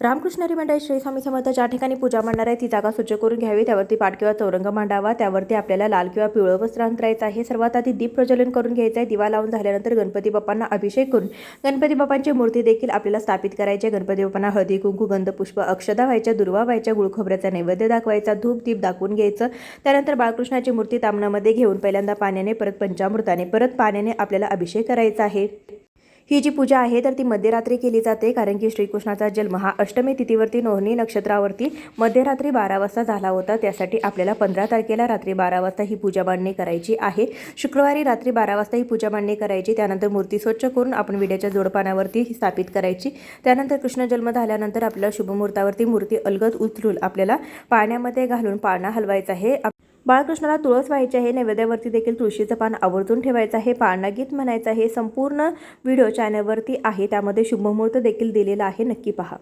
रामकृष्णरी मंडळी श्री स्वामी समर्थ ज्या ठिकाणी पूजा मांडणार आहे ती जागा स्वच्छ करून घ्यावी. त्यावरती पाठ किंवा चौरंग मांडावा. त्यावरती आपल्याला लाल किंवा पिवळं वस्त्र अंतरायचं आहे. सर्वात आधी दीप प्रज्वलन करून घ्यायचं आहे दिवा लावून झाल्यानंतर गणपती बाप्पांना अभिषेक करून गणपती बाप्पांची मूर्ती देखील आपल्याला स्थापित करायची आहे. गणपती बाप्पांना हळदी कुंकू गंध पुष्प अक्षदा व्हायच्या दुर्वा व्हायच्या गुळखोबऱ्याचा नैवेद्य दाखवायचा धूप दीप दाखवून घ्यायचं. त्यानंतर बाळकृष्णाची मूर्ती तामणामध्ये घेऊन पहिल्यांदा पाण्याने परत पंचामृताने परत पाण्याने आपल्याला अभिषेक करायचा आहे. ही जी पूजा आहे तर ती मध्यरात्री केली जाते कारण की श्रीकृष्णाचा जन्म हा अष्टमी तिथीवरती नोहनी नक्षत्रावरती मध्यरात्री बारा वाजता झाला होता. त्यासाठी आपल्याला पंधरा तारखेला रात्री बारा वाजता ही पूजा बांधणी करायची आहे. शुक्रवारी रात्री बारा वाजता ही पूजा बांधणी करायची. त्यानंतर मूर्ती स्वच्छ करून आपण विड्याच्या जोडपानावरती ही स्थापित करायची. त्यानंतर कृष्ण जन्म झाल्यानंतर आपल्याला शुभमुहूर्तावरती मूर्ती अलगद उचलून आपल्याला पाण्यामध्ये घालून पाळणा हलवायचा आहे. बाळकृष्णाला तुळस व्हायची आहे नैवेद्यावरती देखील तुळशीचं पान आवर्जून ठेवायचं आहे पाळणागीत म्हणायचं आहे संपूर्ण व्हिडिओ चॅनलवरती आहे त्यामध्ये शुभमुहूर्त देखील दिलेला आहे नक्की पहा.